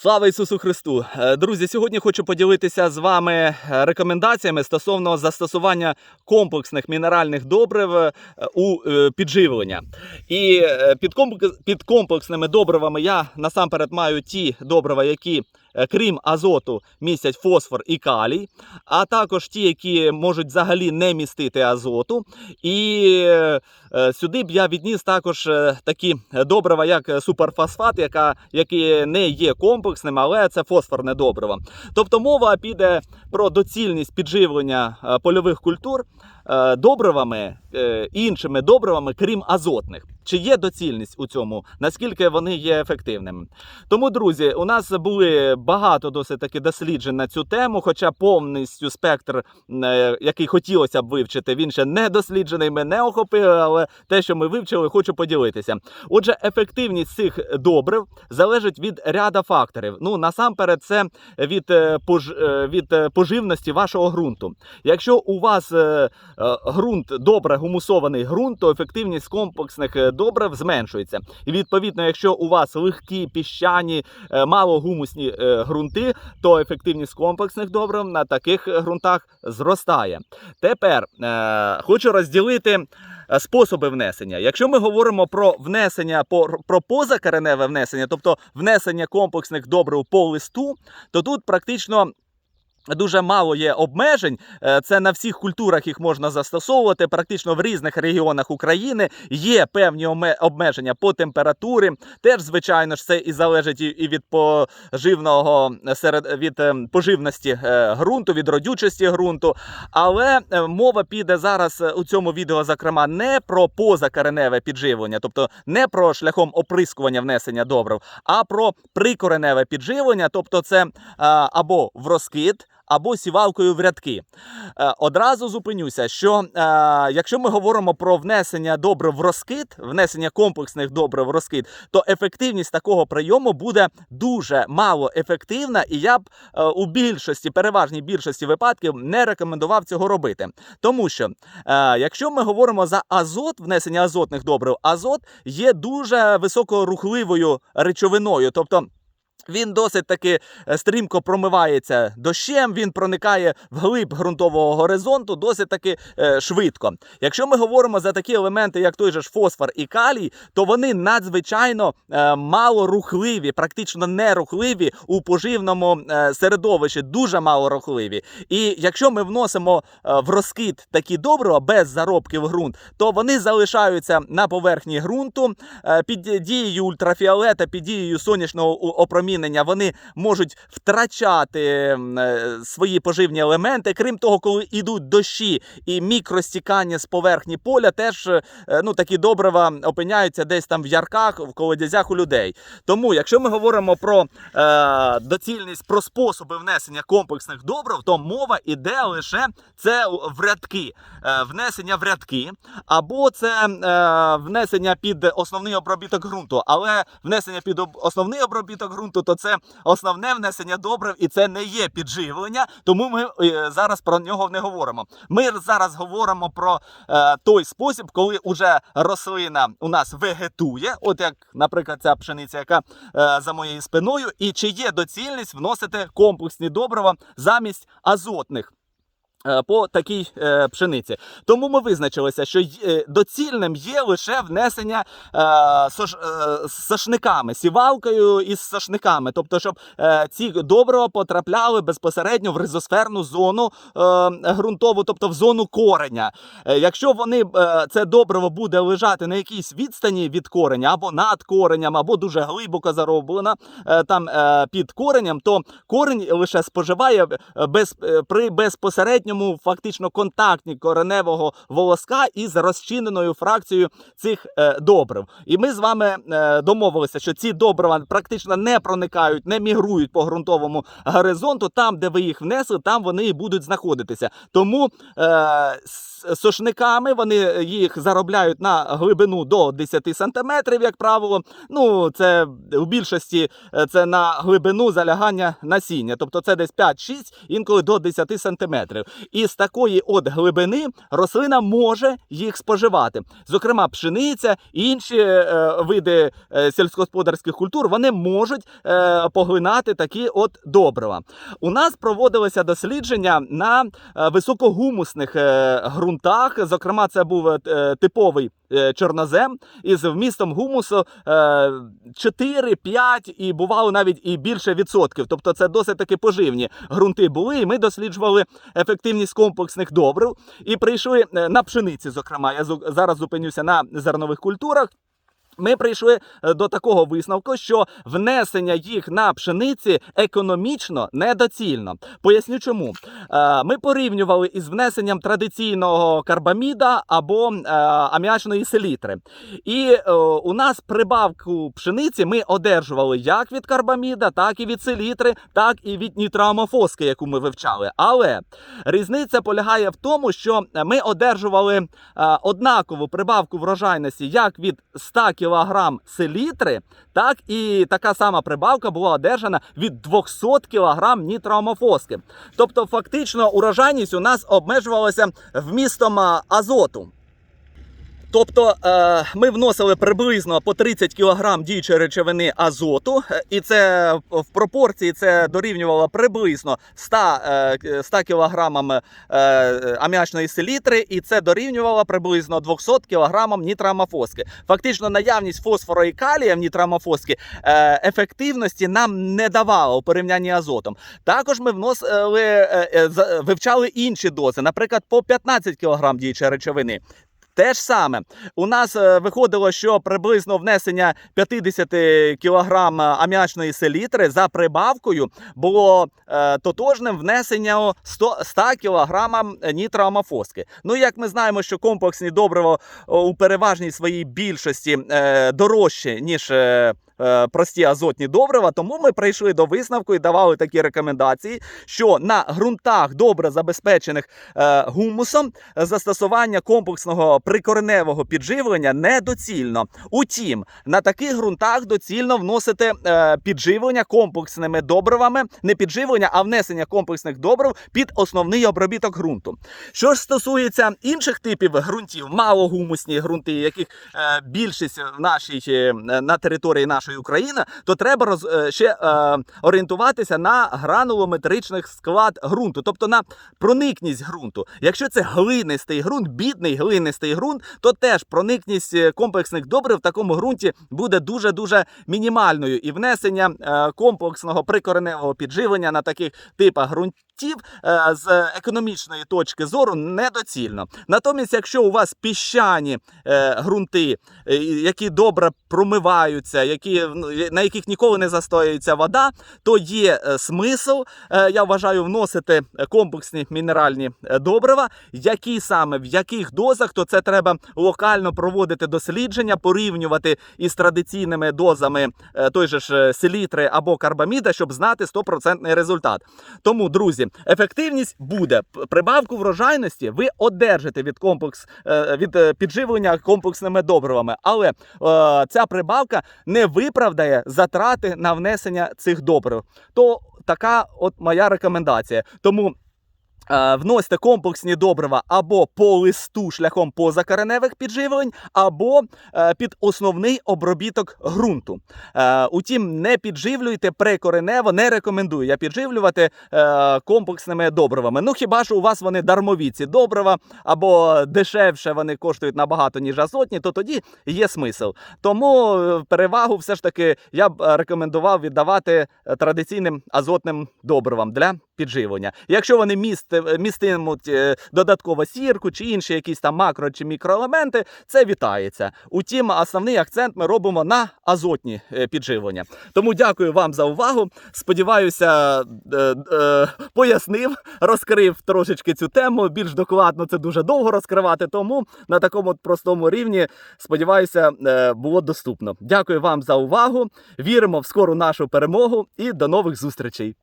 Слава Ісусу Христу! Е, Друзі, сьогодні хочу поділитися з вами е, рекомендаціями стосовно застосування комплексних мінеральних добрив е, у підживлення. І під комплекс- під комплексними добривами я насамперед маю ті добрива, які крім азоту містять фосфор і калій, а також ті, які можуть взагалі не містити азоту. І е, е, сюди б я відніс також е, такі добрива, як е, суперфосфат, яка, які не є комплексним, але це фосфорне добриво. Тобто мова піде про доцільність підживлення е, польових культур е, добривами е, іншими добривами, крім азотних. Чи є доцільність у цьому? Наскільки вони є ефективними? Тому, друзі, у нас були багато досить таки досліджень на цю тему, хоча повністю спектр, е, який хотілося б вивчити, він ще не досліджений, ми не охопили, але те, що ми вивчили, хочу поділитися. Отже, ефективність цих добрив залежить від ряда факторів. Ну насамперед, це від, е, пож, е, від поживності вашого ґрунту. Якщо у вас ґрунт добре гумусований ґрунт, то ефективність комплексних е, добрив зменшується. І відповідно, якщо у вас легкі піщані, е, малогумусні е, ґрунти, то ефективність комплексних добрив на таких ґрунтах зростає. Тепер е, хочу розділити способи внесення. Якщо ми говоримо про внесення про позакореневе внесення, тобто внесення комплексних добрив по листу, то тут практично. Дуже мало є обмежень. Е, Це на всіх культурах їх можна застосовувати. Практично в різних регіонах України є певні обмеження по температурі. Теж, звичайно ж, це і залежить і- від поживного е, серед від е, поживності е, ґрунту, від родючості ґрунту. Але е, мова піде зараз е, у цьому відео, зокрема, не про позакореневе підживлення, тобто не про шляхом оприскування внесення добрив, а про прикореневе підживлення, тобто це е, або в розкид. Або сівалкою в рядки. Е, Одразу зупинюся, що е, якщо ми говоримо про внесення добрив в розкид, внесення комплексних добрив в розкид, то ефективність такого прийому буде дуже мало ефективна, і я б е, у більшості, переважній більшості випадків не рекомендував цього робити. Тому що, якщо ми говоримо за азот, внесення азотних добрив, азот є дуже високорухливою речовиною, тобто. Він досить таки е, стрімко промивається дощем, він проникає в глиб ґрунтового горизонту досить таки е, швидко. Якщо ми говоримо за такі елементи, як той же ж фосфор і калій, то вони надзвичайно е, малорухливі, практично нерухливі у поживному е, середовищі, дуже малорухливі. І якщо ми вносимо е, в розкид такі добрива без заробки в ґрунт, то вони залишаються на поверхні ґрунту е, під дією ультрафіолета, під дією сонячного у- опромінення, вони можуть втрачати е, свої поживні елементи. Крім того, коли йдуть дощі і мікростікання з поверхні поля, теж е, ну такі добрива опиняються десь там в ярках, в колодязях у людей. Тому, якщо ми говоримо про е, доцільність, про способи внесення комплексних добрив, то мова іде лише це в рядки, е, внесення в рядки, або це е, внесення під основний обробіток ґрунту. Але внесення під основний обробіток ґрунту, то це основне внесення добрив, і це не є підживлення, тому ми е, зараз про нього не говоримо. Ми зараз говоримо про е, той спосіб, коли уже рослина у нас вегетує, от як, наприклад, ця пшениця, яка е, за моєю спиною, і чи є доцільність вносити комплексні добрива замість азотних. Е, По такій е, пшениці. Тому ми визначилися, що е, доцільним є лише внесення е, сош, е, з сошниками, сівалкою із сошниками. Тобто, щоб е, ці добрива потрапляли безпосередньо в ризосферну зону е, ґрунтову, тобто в зону кореня. Е, Якщо вони е, це добриво буде лежати на якійсь відстані від кореня, або над коренем, або дуже глибоко зароблена е, там е, під коренем, то корень лише споживає е, без, е, при безпосередньому фактично контакті кореневого волоска із розчиненою фракцією цих е, добрив. І ми з вами е, домовилися, що ці добрива практично не проникають, не мігрують по ґрунтовому горизонту. Там, де ви їх внесли, там вони і будуть знаходитися. Тому е, сошниками вони їх заробляють на глибину до 10 сантиметрів, як правило. Ну, це у більшості е, це на глибину залягання насіння, тобто це десь 5-6, інколи до 10 сантиметрів. І з такої от глибини рослина може їх споживати. Зокрема, пшениця і інші е, види е, сільськогосподарських культур вони можуть е, поглинати такі от добрива. У нас проводилися дослідження на високогумусних е, ґрунтах. Зокрема, це був типовий чорнозем із вмістом гумусу е, 4, 5 і бувало навіть і більше відсотків. Тобто це досить таки поживні ґрунти були. І ми досліджували ефективність комплексних добрив і прийшли е, на пшениці. Зокрема, я зараз зупинюся на зернових культурах. Ми прийшли е, до такого висновку, що внесення їх на пшениці економічно недоцільно. Поясню чому. Е, Ми порівнювали із внесенням традиційного карбаміда або е, аміачної селітри. І у нас прибавку пшениці ми одержували як від карбаміда, так і від селітри, так і від нітроамофоски, яку ми вивчали. Але різниця полягає в тому, що ми одержували однакову прибавку врожайності як від 100 кг селітри, так і така сама прибавка була одержана від 200 кг нітроамофоски. Тобто, фактично, урожайність у нас обмежувалася вмістом азоту. Тобто е, ми вносили приблизно по 30 кг діючої речовини азоту, е, і це в пропорції це дорівнювало приблизно 100, е, 100 кг аміачної селітри, і це дорівнювало приблизно 200 кг нітроамофоски. Фактично, наявність фосфору і калія в нітроамофоски е, ефективності нам не давала у порівнянні азотом. Також ми вносили, вивчали інші дози, наприклад, по 15 кг діючої речовини. Те ж саме у нас е, виходило, що приблизно внесення 50 кг аміачної селітри за прибавкою було е, тотожним внесенням 100, 100 кг нітроамофоски. Ну, як ми знаємо, що комплексні добрива у переважній своїй більшості дорожчі, ніж. Е, Прості азотні добрива, тому ми прийшли до висновку і давали такі рекомендації, що на ґрунтах добре забезпечених е, гумусом застосування комплексного прикореневого підживлення недоцільно. Утім, на таких ґрунтах доцільно вносити е, підживлення комплексними добривами, не підживлення, а внесення комплексних добрив під основний обробіток ґрунту. Що ж стосується інших типів ґрунтів, малогумусні ґрунти, яких більшість в нашій на території нашої України, то треба роз, е, ще е, орієнтуватися на гранулометричний склад ґрунту, тобто на проникність ґрунту. Якщо це глинистий ґрунт, бідний глинистий ґрунт, то теж проникність е, комплексних добрив в такому ґрунті буде дуже дуже мінімальною. І внесення е, комплексного прикореневого підживлення на таких типах ґрунтів е, з економічної точки зору недоцільно. Натомість, якщо у вас піщані е, ґрунти, е, які добре промиваються, які, ну, на яких ніколи не застоюється вода, то є е, смисл, е, я вважаю, вносити комплексні мінеральні е, добрива. Які саме в яких дозах, то це треба локально проводити дослідження, порівнювати із традиційними дозами е, той же ж е, селітри або карбаміда, щоб знати 100% результат. Тому, друзі, ефективність буде. Прибавку врожайності ви одержите від комплекс е, від е, підживлення комплексними добривами, але е, ця прибавка не виправдає затрати на внесення цих добрив. То така от моя рекомендація. Тому. Е, Вносьте комплексні добрива або по листу шляхом позакореневих підживлень, або е, під основний обробіток ґрунту. Е, Утім, не підживлюйте прекоренево, не рекомендую я підживлювати комплексними добривами. Ну хіба ж у вас вони дармові ці добрива, або дешевше вони коштують набагато, ніж азотні, то тоді є смисл. Тому перевагу все ж таки я б рекомендував віддавати традиційним азотним добривам для підживлення. Якщо вони місти, містимуть е, додатково сірку чи інші якісь там макро чи мікроелементи, це вітається. Утім, основний акцент ми робимо на азотні е, підживлення. Тому дякую вам за увагу. Сподіваюся, е, е, пояснив, розкрив трошечки цю тему. Більш докладно це дуже довго розкривати. Тому на такому простому рівні сподіваюся, е, було доступно. Дякую вам за увагу. Віримо в скору нашу перемогу і до нових зустрічей.